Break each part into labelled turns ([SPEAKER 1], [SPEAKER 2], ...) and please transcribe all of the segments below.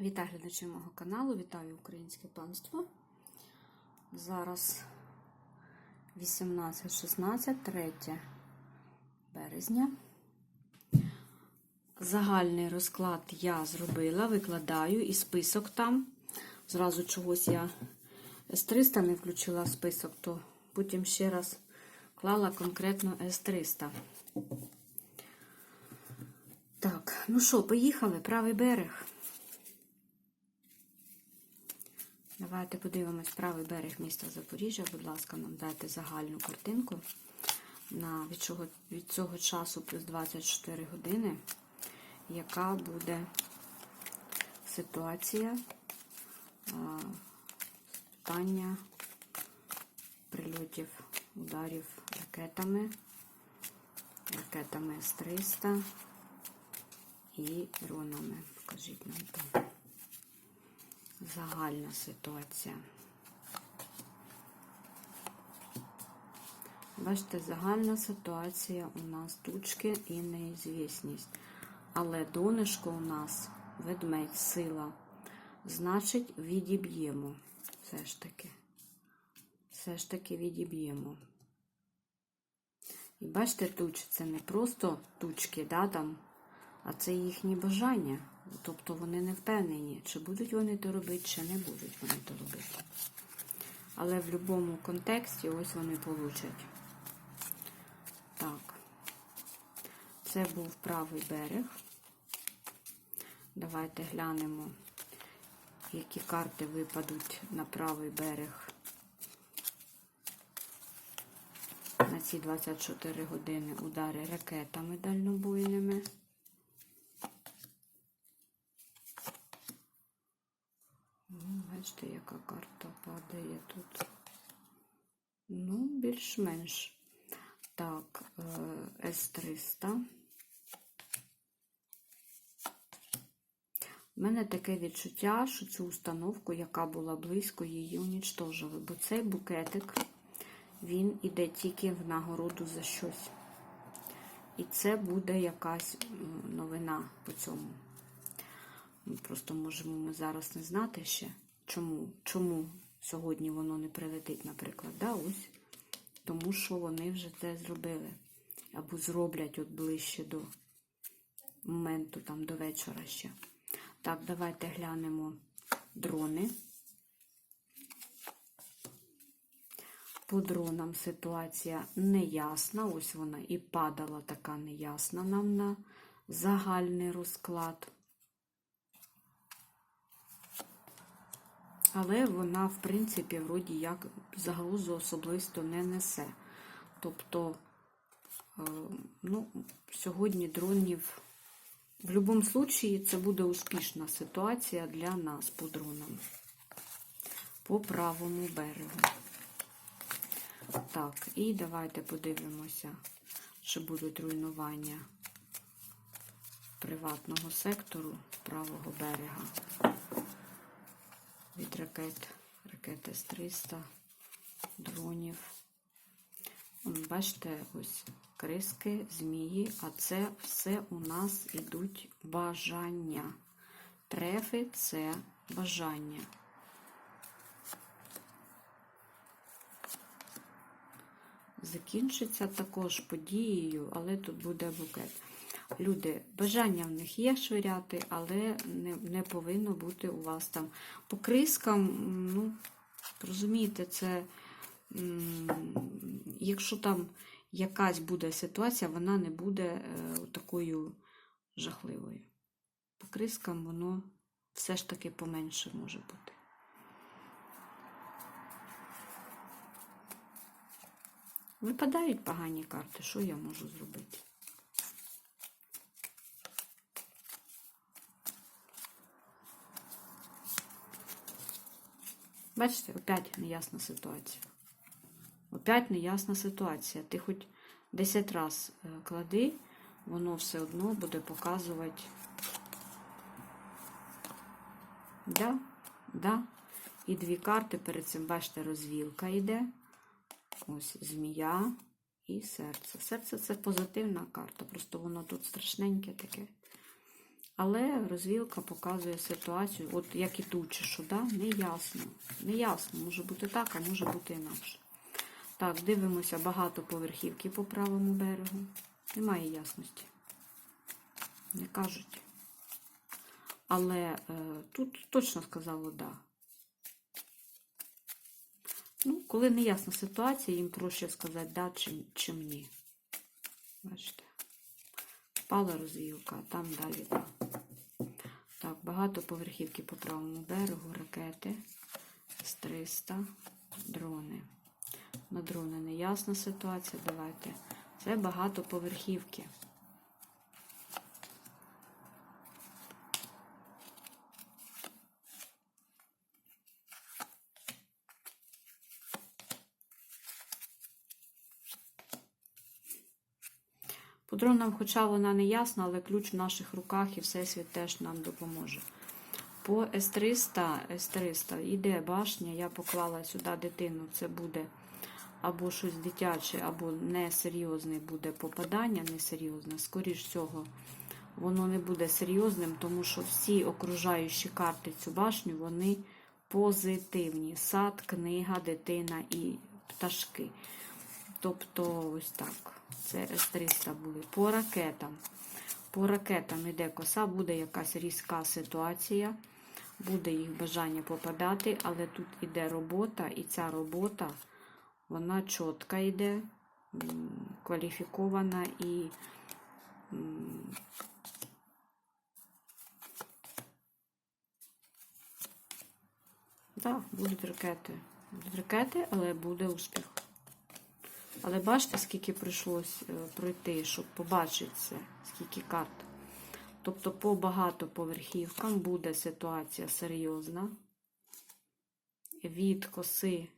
[SPEAKER 1] Вітаю глядачів мого каналу, вітаю українське панство. Зараз 18-16, 3 березня. Загальний розклад я зробила, викладаю і список там. Зразу чогось я С300 не включила в список, то потім ще раз клала конкретно С300. Так, ну що, поїхали, правий берег. Давайте подивимось правий берег міста Запоріжжя. Будь ласка, нам дайте загальну картинку на від цього, від цього часу плюс 24 години. Яка буде ситуація питання прильотів, ударів ракетами, ракетами С-300 і дронами. Покажіть нам. Загальна ситуація. Бачите, загальна ситуація у нас тучки і неізвісність. Але донышко у нас ведмедь, сила. Значить, відіб'ємо. Все ж таки. Все ж таки відіб'ємо. І бачите, тучі це не просто тучки, да, там, а це їхні бажання. Тобто вони не впевнені, чи будуть вони то робити, чи не будуть вони то робити. Але в будь-якому контексті ось вони получать. Так, це був правий берег. Давайте глянемо, які карти випадуть на правий берег на ці 24 години удари ракетами дальнобойними. Ну, Бачите, яка карта падає тут. Ну, більш-менш. Так, е, С-300. У мене таке відчуття, що цю установку, яка була близько, її унічтожили. Бо цей букетик, він іде тільки в нагороду за щось. І це буде якась новина по цьому. Ми просто можемо ми зараз не знати ще, чому чому сьогодні воно не прилетить, наприклад. Да, ось. Тому що вони вже це зробили. Або зроблять от ближче до моменту, там, до вечора ще. Так, давайте глянемо дрони. По дронам ситуація неясна. Ось вона і падала така неясна нам на загальний розклад. Але вона, в принципі, вроді як загрозу особисто не несе. Тобто, е, ну, сьогодні дронів, в будь-якому випадку, це буде успішна ситуація для нас по дронам. По правому берегу. Так, і давайте подивимося, чи будуть руйнування приватного сектору правого берега від ракет, ракет С-300, дронів. Бачите, ось криски, змії, а це все у нас ідуть бажання. Трефи це бажання. Закінчиться також подією, але тут буде букет. Люди, бажання в них є швиряти, але не не повинно бути у вас там. По крискам, ну, розумієте, це, якщо там якась буде ситуація, вона не буде е, такою жахливою. По крискам воно все ж таки поменше може бути. Випадають погані карти, що я можу зробити? Бачите, опять неясна ситуація. Опять неясна ситуація. Ти хоч 10 раз е, клади, воно все одно буде показувати. Да, да. І дві карти перед цим, бачите, розвілка йде. Ось змія і серце. Серце це позитивна карта, просто воно тут страшненьке таке. Але розвілка показує ситуацію, от як і тут, чи що, да? не ясно. Не може бути так, а може бути інакше. Так, дивимося багатоповерхівки по правому берегу. Немає ясності. Не кажуть. Але е, тут точно сказало да. Ну, коли не ясна ситуація, їм проще сказати да, чим, чим ні. Бачите? Впала розвілка, а там далі Так, багато поверхівки по правому берегу, ракети з 300, дрони. На дрони неясна ситуація. Давайте. Це багатоповерхівки. По дронам, хоча вона не ясна, але ключ в наших руках і Всесвіт теж нам допоможе. По С-300, С-300 йде башня, я поклала сюди дитину, це буде або щось дитяче, або несерйозне буде попадання, несерйозне. Скоріш всього, воно не буде серйозним, тому що всі окружаючі карти цю башню, вони позитивні. Сад, книга, дитина і пташки. Тобто, ось так. Це С-300 були. По ракетам. По ракетам іде коса, буде якась різка ситуація, буде їх бажання попадати, але тут іде робота, і ця робота, вона чітка йде, кваліфікована і Так, будуть ракети. Будуть ракети, але буде успіх. Але бачите, скільки прийшлось е, пройти, щоб побачити це, скільки карт. Тобто по багатоповерхівкам буде ситуація серйозна. Від коси.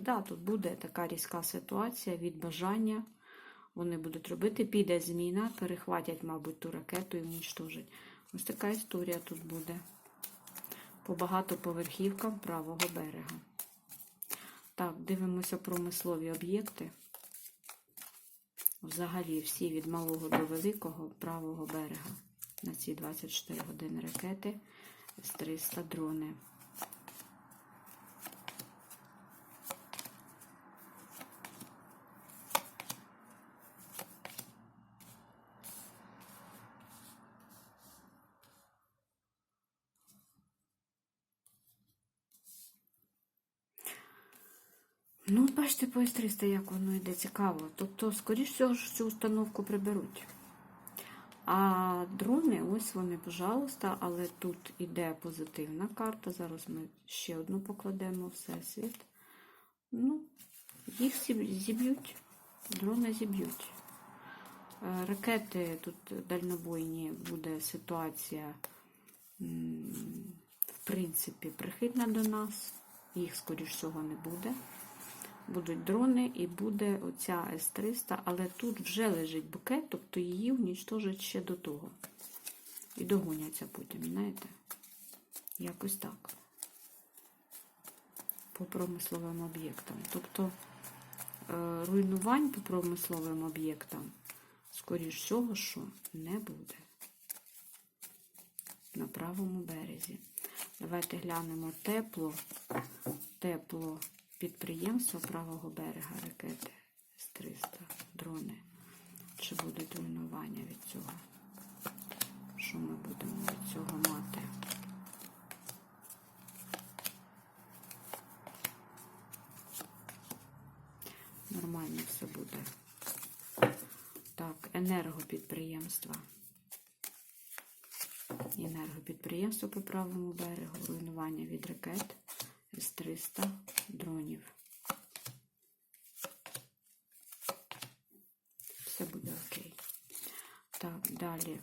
[SPEAKER 1] Да, тут буде така різка ситуація від бажання. Вони будуть робити, піде зміна, перехватять, мабуть, ту ракету і унічтожать. Ось така історія тут буде. По багатоповерхівкам правого берега. Так, дивимося промислові об'єкти. Взагалі всі від малого до великого правого берега. На ці 24 години ракети з 300 дрони. Ну, от бачите, по С-300, як воно йде цікаво. Тобто, скоріш всього, ж цю установку приберуть. А дрони, ось вони, пожалуйста, але тут іде позитивна карта. Зараз ми ще одну покладемо Всесвіт. Ну, їх зіб'ють. Дрони зіб'ють. Е, Ракети тут дальнобойні буде ситуація, в принципі, прихильна до нас. Їх, скоріш всього, не буде будуть дрони і буде оця С-300, але тут вже лежить букет, тобто її унічтожать ще до того. І догоняться потім, знаєте? Якось так. По промисловим об'єктам. Тобто е, руйнувань по промисловим об'єктам, скоріш всього, що не буде. На правому березі. Давайте глянемо тепло. Тепло підприємства правого берега ракети С-300, дрони. Чи будуть руйнування від цього? Що ми будемо від цього мати? Нормально все буде. Так, енергопідприємства. Енергопідприємство по правому берегу, руйнування від ракет. С-300 дронів. Все буде окей. Так, далі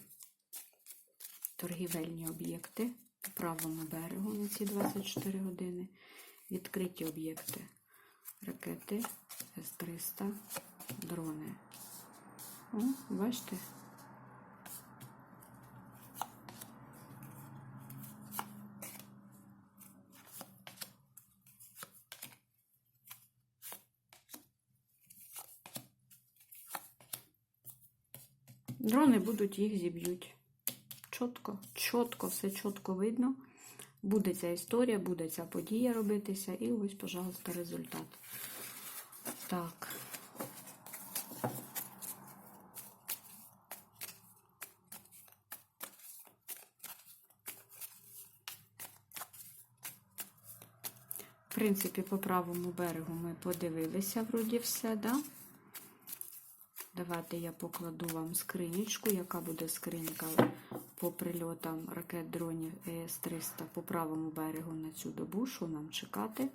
[SPEAKER 1] торгівельні об'єкти по правому берегу на ці 24 години. Відкриті об'єкти. Ракети С-300, дрони. О, бачите? Дрони будуть, їх зіб'ють. чітко, чітко, все чітко видно. Буде ця історія, буде ця подія робитися, і ось, пожалуйста, результат. Так. В принципі, по правому берегу ми подивилися, вроді все, да? Давайте я покладу вам скринічку, яка буде скринька по прильотам ракет дронів ЕС-300 по правому берегу на цю добу. Що нам чекати?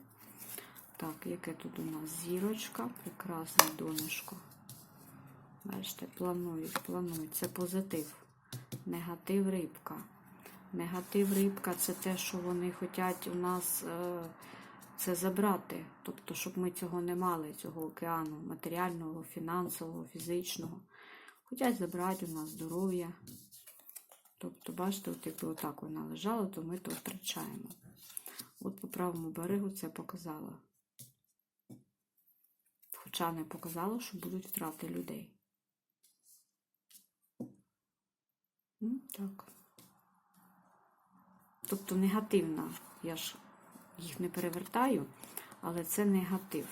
[SPEAKER 1] Так, яке тут у нас зірочка, прекрасне донышко. Бачите, планують, планують. Це позитив. Негатив рибка. Негатив рибка це те, що вони хочуть у нас е, це забрати. Тобто, щоб ми цього не мали, цього океану матеріального, фінансового, фізичного. Хочуть забрати у нас здоров'я. Тобто, бачите, от якби отак вона лежала, то ми то втрачаємо. От по правому берегу це показало. Хоча не показало, що будуть втрати людей. Ну, так. Тобто негативна, я ж їх не перевертаю, але це негатив.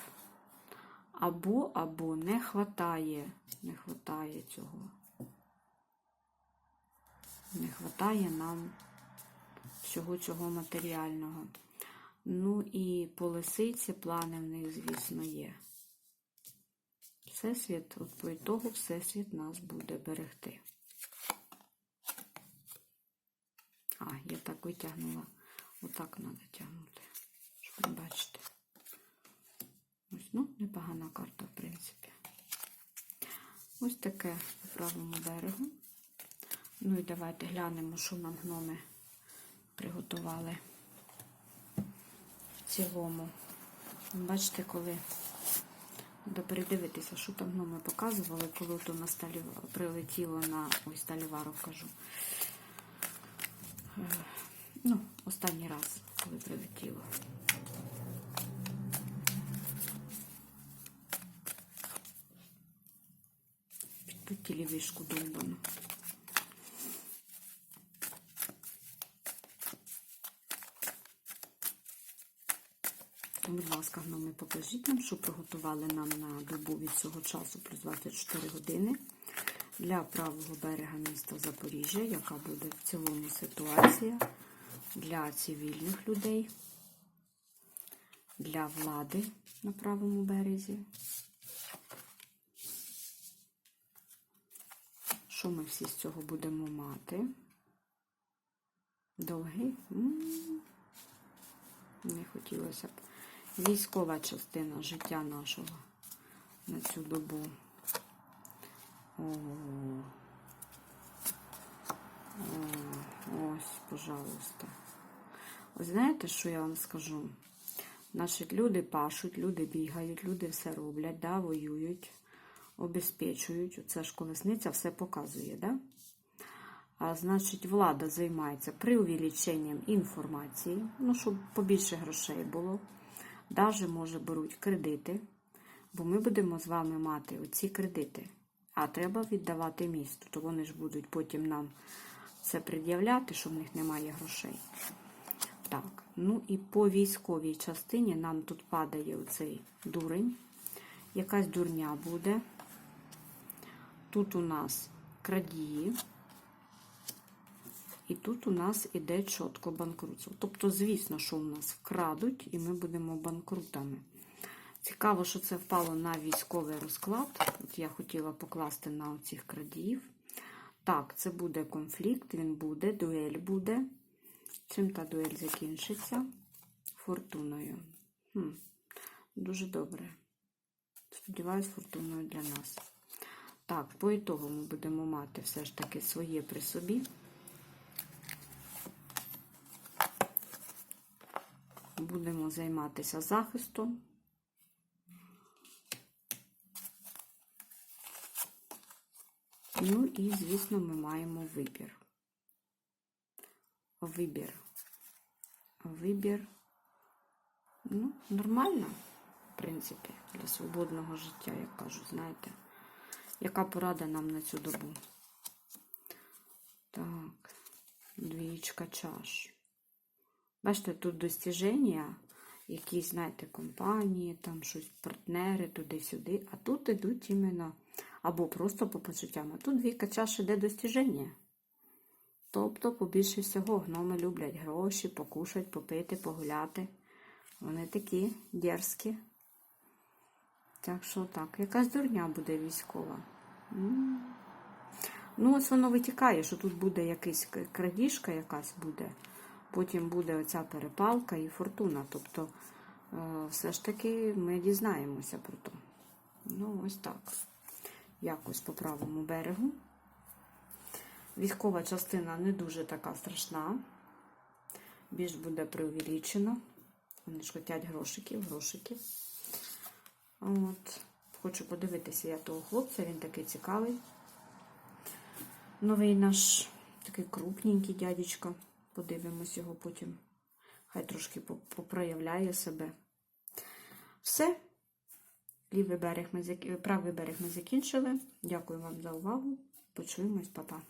[SPEAKER 1] Або, або не хватає, не хватає цього. Не хватає нам всього цього матеріального. Ну і по лисиці плани в них, звісно, є. Всесвіт, от по ітогу Всесвіт нас буде берегти. А, я так витягнула. Отак треба тягнути, бачити. Ось, ну, непогана карта, в принципі. Ось таке по правому берегу. Ну і давайте глянемо, що нам гноми приготували в цілому. Бачите, коли треба передивитися, що там гноми показували, коли то на сталі прилетіло на ой, сталівару, кажу. Е, Ну, останній раз, прилетіло. Підпутілі вишку довбану. То, будь ласка, гноми, покажіть нам, що приготували нам на добу від цього часу плюс 24 години для правого берега міста Запоріжжя, яка буде в цілому ситуація для цивільних людей, для влади на правому березі. Що ми всі з цього будемо мати? Довгий? Не хотілося б. Військова частина життя нашого на цю добу. О, О, ось, пожалуйста. Ось знаєте, що я вам скажу? Наші люди пашуть, люди бігають, люди все роблять, да, воюють, обезпечують. Оце ж колесниця все показує, да? А значить, влада займається преувеличенням інформації, ну, щоб побільше грошей було. Даже, може, беруть кредити, бо ми будемо з вами мати оці кредити. А треба віддавати місту, то вони ж будуть потім нам це пред'являти, що в них немає грошей. Так, ну і по військовій частині нам тут падає оцей дурень. Якась дурня буде. Тут у нас крадії. І тут у нас іде чітко банкрутство. Тобто, звісно, що у нас вкрадуть, і ми будемо банкрутами. Цікаво, що це впало на військовий розклад. От я хотіла покласти на оцих крадіїв. Так, це буде конфлікт, він буде, дуель буде. Чим та дуель закінчиться? Фортуною. Хм, Дуже добре. Сподіваюсь, фортуною для нас. Так, по ітогу ми будемо мати все ж таки своє при собі. Будемо займатися захистом. Ну і, звісно, ми маємо вибір. Вибір. Вибір. Ну, нормально, в принципі, для свободного життя, як кажуть, знаєте. Яка порада нам на цю добу? Так, Двічка чаш. Бачите, тут достіження, якісь, знаєте, компанії, там щось, партнери туди-сюди, а тут ідуть іменно або просто по почуттям. А тут двійка чаш іде достіження. Тобто, побільше всього, гноми люблять гроші, покушать, попити, погуляти. Вони такі дерзкі. Так що так, якась дурня буде військова. Ну, ось воно витікає, що тут буде якийсь к- крадіжка якась буде. Потім буде оця перепалка і фортуна. Тобто, е, все ж таки ми дізнаємося про то. Ну, ось так. Якось по правому берегу. Військова частина не дуже така страшна. Більш буде преувеличено. Вони ж хотять грошиків, грошиків. От. Хочу подивитися я того хлопця, він такий цікавий. Новий наш такий крупненький дядечко. Подивимось його потім. Хай трошки попроявляє себе. Все. Лівий берег ми зак- правий берег ми закінчили. Дякую вам за увагу. Почуємось, па-па.